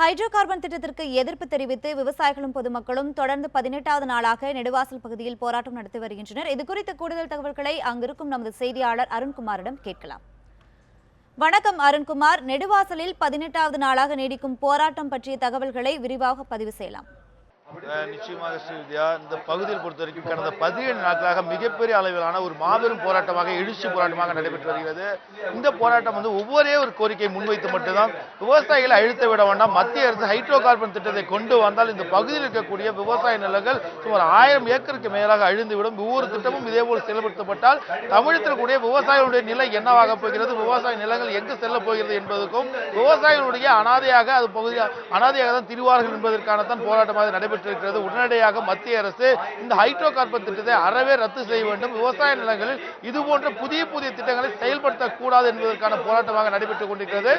Hydro carbon திட்டத்திற்கு எதிர்ப்பு தெரிவித்து விவசாயிகளும் பொதுமக்களும் தொடர்ந்து பதினெட்டாவது நாளாக நெடுவாசல் பகுதியில் போராட்டம் நடத்தி வருகின்றனர். இதுகுறித்த கூடுதல் தகவல்களை அங்கிருக்கும் நமது செய்தியாளர் அருண்குமாரிடம் கேட்கலாம். வணக்கம் அருண்குமார். நெடுவாசலில் பதினெட்டாவது நாளாக நீடிக்கும் போராட்டம் பற்றிய தகவல்களை விரிவாக பதிவு செய்யலாம். நிச்சயமாக ஸ்ரீவித்யா இந்த பகுதியில் பொறுத்த வரைக்கும் கடந்த பதினேழு நாட்களாக மிகப்பெரிய அளவிலான ஒரு மாபெரும் போராட்டமாக எழுச்சி போராட்டமாக நடைபெற்று வருகிறது. இந்த போராட்டம் வந்து ஒவ்வொரே ஒரு கோரிக்கையை முன்வைத்து மட்டும்தான் விவசாயிகளை அழுத்த விட வேண்டாம். மத்திய அரசு ஹைட்ரோ கார்பன் திட்டத்தை கொண்டு வந்தால் இந்த பகுதியில் இருக்கக்கூடிய விவசாய நிலங்கள் சுமார் ஆயிரம் ஏக்கருக்கு மேலாக அழிந்துவிடும். ஒவ்வொரு திட்டமும் இதேபோல் செயல்படுத்தப்பட்டால் தமிழகத்தில் கூடிய விவசாயிகளுடைய நிலை என்னவாக போகிறது? விவசாய நிலங்கள் எங்கு செல்ல போகிறது என்பதற்கும் விவசாயிகளுடைய அனாதையாக அது பகுதி அனாதையாக தான் திருவார்கள் என்பதற்கான தான் போராட்டமாக பெற்றிருக்கிறது உடனடியாக மத்திய அரசு இந்த ஹைட்ரோ கார்பன் திட்டத்தை அறவே ரத்து செய்ய வேண்டும். விவசாய நிலங்களில் இதுபோன்ற புதிய புதிய திட்டங்களை செயல்படுத்தக்கூடாது என்பதற்கான போராட்டமாக நடைபெற்றுக் கொண்டிருக்கிறது.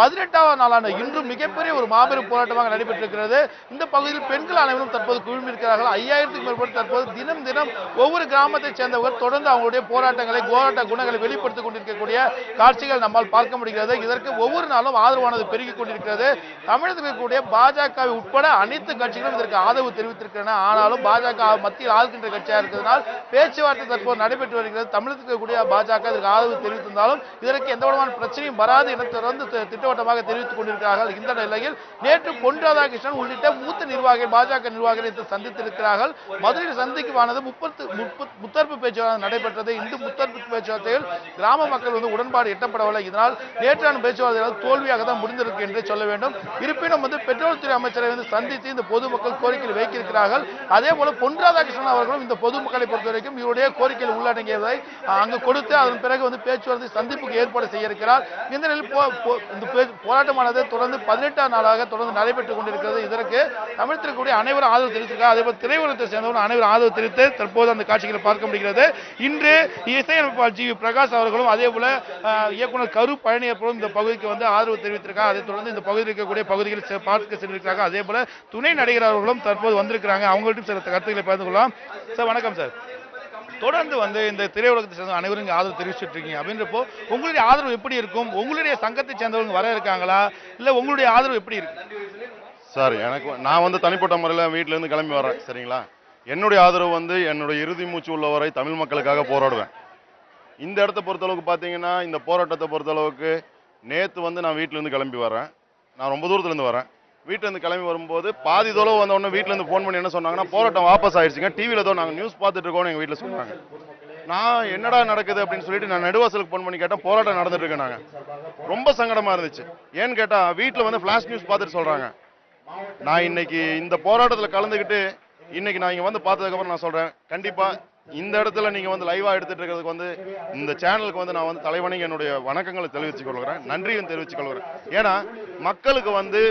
பதினெட்டாவது நாளான இன்று மிகப்பெரிய ஒரு மாபெரும் போராட்டமாக நடைபெற்றிருக்கிறது. இந்த பகுதியில் பெண்கள் அனைவரும் தற்போது குழுமிருக்கிறார்கள் ஐயாயிரத்துக்கு மேற்பட்டு தற்போது தினம் தினம் ஒவ்வொரு கிராமத்தைச் சேர்ந்தவர்கள் தொடர்ந்து அவங்களுடைய போராட்டங்களை போராட்ட குணங்களை வெளிப்படுத்திக் கொண்டிருக்கக்கூடிய காட்சிகள் நம்மால் பார்க்க முடிகிறது. இதற்கு ஒவ்வொரு நாளும் ஆதரவானது பெருகிக் கொண்டிருக்கிறது. தமிழகத்தில் இருக்கக்கூடிய பாஜக உட்பட அனைத்து கட்சிகளும் இதற்கு ஆதரவு தெரிவித்திருக்கிறன ஆனாலும் பாஜக மத்தியில் ஆள்கின்ற கட்சியாக இருக்கிறதுனால் பேச்சுவார்த்தை தற்போது நடைபெற்று வருகிறது. தமிழகத்தில் கூடிய பாஜக இதற்கு ஆதரவு தெரிவித்திருந்தாலும் இதற்கு எந்த விதமான பிரச்சனையும் வராது என தொடர்ந்து திட்டவட்டமாக தெரிவித்துக் கொண்டிருக்கிறார்கள். இந்த நிலையில் நேற்று பொன் ராதாகிருஷ்ணன் உள்ளிட்ட மூத்த நிர்வாகிகள் பாஜக நிர்வாகிகளை சந்தித்திருக்கிறார்கள். மதுரையில் சந்திக்குவானது முப்பத்து முத்தரப்பு பேச்சுவார்த்தை நடைபெற்றது. இந்த முத்தரப்பு பேச்சுவார்த்தையில் கிராம மக்கள் வந்து உடன்பாடு எட்டப்படவில்லை. இதனால் நேற்றான பேச்சுவார்த்தைகள் தோல்வியாக தான் முடிந்திருக்கு என்று சொல்ல வேண்டும். இருப்பினும் வந்து பெட்ரோல் துறை அமைச்சரை வந்து சந்தித்து இந்த பொதுமக்கள் கோரி கோரிக்கையில் வைக்கிறார்கள் அதே போல பொன் ராதாகிருஷ்ணன் அவர்களும் இந்த பொதுமக்களை பொறுத்த வரைக்கும் இவருடைய கோரிக்கையில் உள்ளடங்கியதை அங்கு கொடுத்து அதன் பிறகு வந்து பேச்சுவார்த்தை சந்திப்புக்கு ஏற்பாடு செய்ய இருக்கிறார் இந்த நிலையில் போராட்டமானது தொடர்ந்து பதினெட்டாம் நாளாக தொடர்ந்து நடைபெற்றுக் கொண்டிருக்கிறது. இதற்கு தமிழ்த்திற்குடைய அனைவரும் ஆதரவு தெரிவித்திருக்கார் அதே போல திரையுலகத்தை சேர்ந்தவரும் அனைவரும் ஆதரவு தெரிவித்து தற்போது அந்த காட்சிகளை பார்க்க முடிகிறது. இன்று இசையமைப்பாளர் ஜி வி பிரகாஷ் அவர்களும் அதே போல இயக்குனர் கரு பழனியப்பரும் இந்த பகுதிக்கு வந்து ஆதரவு தெரிவித்திருக்காங்க அதைத் தொடர்ந்து இந்த பகுதியில் இருக்கக்கூடிய பகுதிகளில் பார்க்க சென்றிருக்கிறார்கள். அதே போல துணை நடிகர் அவர்களும் தற்போது வந்திருக்கிறாங்க. அவங்கள்ட்ட சில கருத்துக்களை பகிர்ந்து கொள்ளலாம் சார் வணக்கம் சார். தொடர்ந்து வந்து இந்த திரையுலகத்தை சேர்ந்த அனைவரும் இங்கே ஆதரவு தெரிவிச்சுட்டு இருக்கீங்க. அப்படின்றப்போ உங்களுடைய ஆதரவு எப்படி இருக்கும்? உங்களுடைய சங்கத்தை சேர்ந்தவங்க வர இருக்காங்களா? இல்லை உங்களுடைய ஆதரவு எப்படி இருக்கு? சார் எனக்கு நான் வந்து தனிப்பட்ட முறையில் வீட்டிலேருந்து கிளம்பி வரேன். சரிங்களா? என்னுடைய ஆதரவு வந்து என்னுடைய இறுதி மூச்சு உள்ளவரை தமிழ் மக்களுக்காக போராடுவேன். இந்த இடத்த பொறுத்தளவுக்கு பார்த்தீங்கன்னா இந்த போராட்டத்தை பொறுத்தளவுக்கு நேற்று வந்து நான் வீட்டிலேருந்து கிளம்பி வரேன். நான் ரொம்ப தூரத்துலேருந்து வரேன். வீட்டிலேருந்து கிளம்பி வரும்போது பாதி தொலைவு வந்த உடனே வீட்டிலேருந்து ஃபோன் பண்ணி என்ன சொன்னாங்கன்னா போராட்டம் வாபஸ் ஆயிடுச்சுங்க டிவியில் ஏதோ நாங்கள் நியூஸ் பார்த்துட்டு இருக்கோம்னு எங்கள் வீட்டில் சொன்னாங்க. நான் என்னடா நடக்குது? அப்படின்னு சொல்லிட்டு நான் நெடுவாசலுக்கு ஃபோன் பண்ணி கேட்டேன். போராட்டம் நடந்துட்டு இருக்கேன் ரொம்ப சங்கடமா இருந்துச்சு. ஏன்னு கேட்டால் வீட்டில் வந்து ஃபிளாஷ் நியூஸ் பார்த்துட்டு சொல்கிறாங்க நான் இன்னைக்கு இந்த போராட்டத்தில் கலந்துக்கிட்டு இன்னைக்கு நான் இங்கே வந்து பார்த்ததுக்கப்புறம் நான் சொல்கிறேன் கண்டிப்பாக இந்த இடத்துல நீங்கள் வந்து லைவாக எடுத்துகிட்டு இருக்கிறதுக்கு வந்து இந்த சேனலுக்கு வந்து நான் வந்து தலைவணிக்கு என்னுடைய வணக்கங்களை தெரிவித்துக் கொள்கிறேன். நன்றியும் தெரிவித்துக் கொள்கிறேன். ஏன்னா மக்களுக்கு வந்து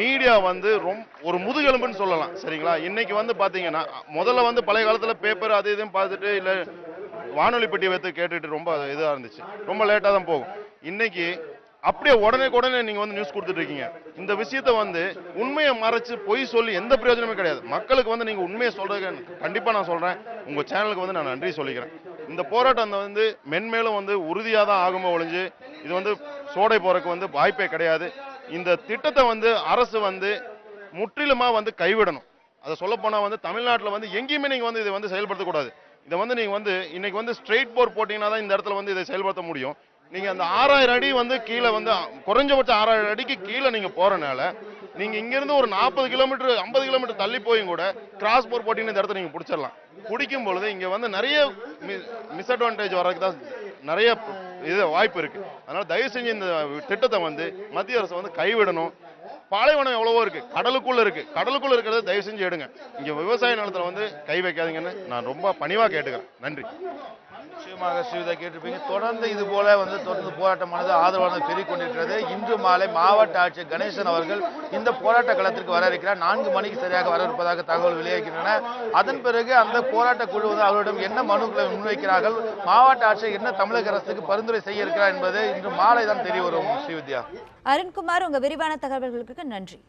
மீடியா வந்து ரொம்ப ஒரு முதுகெலும்புன்னு சொல்லலாம் சரிங்களா? இன்னைக்கு வந்து பார்த்தீங்கன்னா முதல்ல வந்து பழைய காலத்தில் பேப்பர் அது இதுன்னு பார்த்துட்டு இல்லை வானொலி பெட்டி வைத்து கேட்டுட்டு ரொம்ப இதாக இருந்துச்சு. ரொம்ப லேட்டாக தான் போகும். இன்னைக்கு அப்படியே உடனே உடனே நீங்கள் வந்து நியூஸ் கொடுத்துட்டு இருக்கீங்க. இந்த விஷயத்த வந்து உண்மையை மறைச்சு பொய் சொல்லி எந்த பிரயோஜனமே கிடையாது. மக்களுக்கு வந்து நீங்கள் உண்மையை சொல்கிறது கண்டிப்பாக நான் சொல்கிறேன் உங்கள் சேனலுக்கு வந்து நான் நன்றி சொல்லிக்கிறேன். இந்த போராட்டம் வந்து மென்மேலும் வந்து உறுதியாக தான் ஆகுமோ ஒழிஞ்சு இது வந்து சோடை போறதுக்கு வந்து வாய்ப்பே கிடையாது. இந்த திட்டத்தை வந்து அரசு வந்து முற்றிலுமாக வந்து கைவிடணும். அதை சொல்ல வந்து தமிழ்நாட்டில் வந்து எங்கேயுமே நீங்கள் வந்து இதை வந்து செயல்படுத்தக்கூடாது. இதை வந்து நீங்கள் வந்து இன்னைக்கு வந்து ஸ்ட்ரெயிட் போர் போட்டிங்கன்னா தான் இந்த இடத்துல வந்து இதை செயல்படுத்த முடியும். நீங்கள் அந்த ஆறாயிரம் அடி வந்து கீழே வந்து குறைஞ்சபட்சம் ஆறாயிரம் அடிக்கு கீழே நீங்கள் போகிறனால நீங்கள் இங்கேருந்து ஒரு நாற்பது கிலோமீட்டர் ஐம்பது கிலோமீட்டர் தள்ளி போயும் கூட கிராஸ் போர் போட்டிங்கன்னா இந்த இடத்த நீங்கள் பிடிச்சிடலாம். பிடிக்கும் பொழுது இங்கே வந்து நிறைய மிஸ் மிஸ்அட்வான்டேஜ் வர்றதுக்கு தான் நிறைய இது வாய்ப்பு இருக்கு. அதனால தயவு செஞ்சு இந்த திட்டத்தை வந்து மத்திய அரசு வந்து கைவிடணும். பாலைவனம் எவ்வளவோ இருக்கு. கடலுக்குள்ள இருக்கு. கடலுக்குள்ள இருக்கிறத தயவு செஞ்சு எடுங்க. இங்க விவசாய நிலத்துல வந்து கை வைக்காதீங்கன்னு நான் ரொம்ப பணிவா கேட்டுக்கிறேன். நன்றி. நிச்சயமாக ஸ்ரீவிதா கேட்டிருப்பீங்க. தொடர்ந்து இது போல வந்து தொடர்ந்து போராட்டமானது ஆதரவானது பெருகிக் கொண்டிருக்கிறது இன்று மாலை மாவட்ட ஆட்சியர் கணேசன் அவர்கள் இந்த போராட்ட களத்திற்கு வர இருக்கிறார் நான்கு மணிக்கு சரியாக வர இருப்பதாக தகவல் வெளியாகின்றன. அதன் பிறகு அந்த போராட்ட குழு வந்து அவர்களிடம் என்ன மனுக்களை முன்வைக்கிறார்கள் மாவட்ட ஆட்சியர் என்ன தமிழக அரசுக்கு பரிந்துரை செய்ய இருக்கிறார் என்பது இன்று மாலை தான் தெரிய வரும். ஸ்ரீவித்யா. அருண்குமார் உங்க விரிவான தகவல்களுக்கு நன்றி.